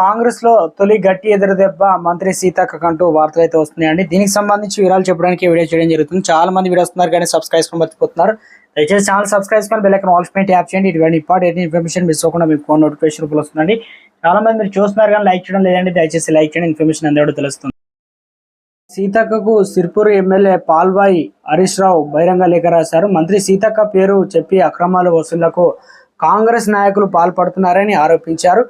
కాంగ్రెస్లో తొలి గట్టి ఎదురుదెబ్బ మంత్రి సీతక్క కంటూ వార్తలు అయితే వస్తున్నాయండి. దీనికి సంబంధించి వివరాలు చెప్పడానికి వీడియో చేయడం జరుగుతుంది. చాలా మంది వీడియో వస్తున్నారు కానీ సబ్స్క్రైబ్ చేసుకొని మర్చిపోతున్నారు. దయచేసి ఛానల్ సబ్స్క్రైబ్ చేసుకొని బెల్లైకన్ ఆల్ పెయింట్ యాప్ చేయండి. ఇటువంటి ఇంపార్టెంట్ ఇన్ఫర్మేషన్ మిస్ అవ్వకుండా మీకు ఫోన్ నోటిఫికేషన్ రూపంలో వస్తుందండి. చాలా మంది మీరు చూస్తున్నారు కానీ లైక్ చేయడం లేదండి. దయచేసి లైక్ చేయండి. ఇన్ఫర్మేషన్ అందరూ తెలుస్తుంది. సీతక్కకు సిర్పూర్ ఎమ్మెల్యే పాల్వాయి హరీష్ రావు బహిరంగ లేఖ రాశారు. మంత్రి సీతక్క పేరు చెప్పి అక్రమాలు వసూళ్ళకు కాంగ్రెస్ నాయకులు పాల్పడుతున్నారని ఆరోపించారు.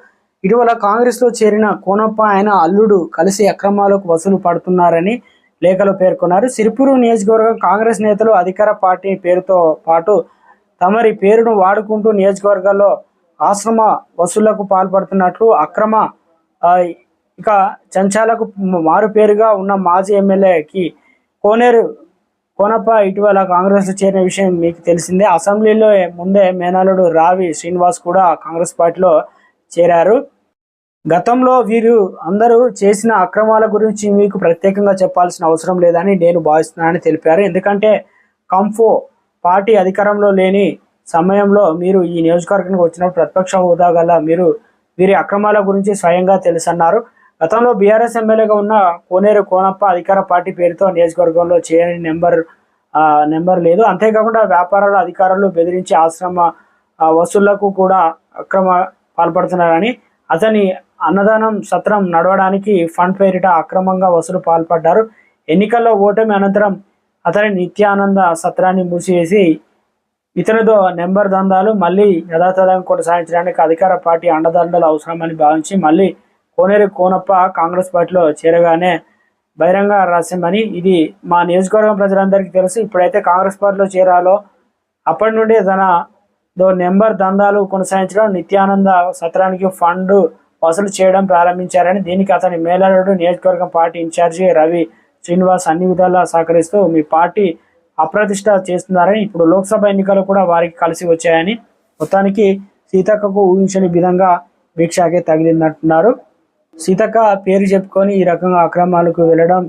ఇటీవల కాంగ్రెస్లో చేరిన కోనప్ప ఆయన అల్లుడు కలిసి అక్రమాలకు వసూలు పడుతున్నారని లేఖలో పేర్కొన్నారు. సిరిపూరు నియోజకవర్గం కాంగ్రెస్ నేతలు అధికార పార్టీ పేరుతో పాటు తమరి పేరును వాడుకుంటూ నియోజకవర్గాల్లో ఆశ్రమ వసూళ్ళకు పాల్పడుతున్నట్లు అక్రమ ఇక చంచాలకు మారు పేరుగా ఉన్న మాజీ ఎమ్మెల్యేకి కోనేరు కోనప్ప ఇటీవల కాంగ్రెస్ చేరిన విషయం మీకు తెలిసిందే. అసెంబ్లీలో ముందే మేనలుడు రావి శ్రీనివాస్ కూడా కాంగ్రెస్ పార్టీలో చేరారు. గతంలో వీరు అందరూ చేసిన అక్రమాల గురించి మీకు ప్రత్యేకంగా చెప్పాల్సిన అవసరం లేదని నేను భావిస్తున్నానని తెలిపారు. ఎందుకంటే కంఫో పార్టీ అధికారంలో లేని సమయంలో మీరు ఈ నియోజకవర్గానికి వచ్చినప్పుడు ప్రతిపక్ష హోదా గల మీరు వీరి అక్రమాల గురించి స్వయంగా తెలుసన్నారు. గతంలో బీఆర్ఎస్ ఎమ్మెల్యేగా ఉన్న కోనేరు కోనప్ప అధికార పార్టీ పేరుతో నియోజకవర్గంలో చేయని నెంబర్ నెంబర్ లేదు. అంతేకాకుండా వ్యాపారాల అధికారులు బెదిరించి ఆశ్రమ వసూళ్ళకు కూడా అక్రమ పాల్పడుతున్నారని అతని అన్నదానం సత్రం నడవడానికి ఫండ్ పేరిట అక్రమంగా వసూలు పాల్పడ్డారు. ఎన్నికల్లో ఓటమి అనంతరం అతని నిత్యానంద సత్రాన్ని మూసివేసి ఇతనితో నెంబర్ దందాలు మళ్ళీ యథాతథంగా కొనసాగించడానికి అధికార పార్టీ అండదండలు అవసరమని భావించి మళ్ళీ కోనేరు కోనప్ప కాంగ్రెస్ పార్టీలో చేరగానే బహిరంగ రహస్యమని ఇది మా నియోజకవర్గం ప్రజలందరికీ తెలుసు. ఇప్పుడైతే కాంగ్రెస్ పార్టీలో చేరాలో అప్పటి నుండి తన దో నెంబర్ దందాలు కొనసాగించడం నిత్యానంద సత్రానికి ఫండ్ వసూలు చేయడం ప్రారంభించారని దీనికి అతని మేలరుడు నియోజకవర్గం పార్టీ ఇన్ఛార్జి రవి శ్రీనివాస్ అన్ని విధాలా సహకరిస్తూ మీ పార్టీ అప్రతిష్ట చేస్తున్నారని ఇప్పుడు లోక్సభ ఎన్నికలు కూడా వారికి కలిసి వచ్చాయని మొత్తానికి సీతక్కకు ఊహించని విధంగా భిక్షాకే తగిలిందంటున్నారు. సీతక్క పేరు చెప్పుకొని ఈ రకంగా అక్రమాలకు వెళ్ళడం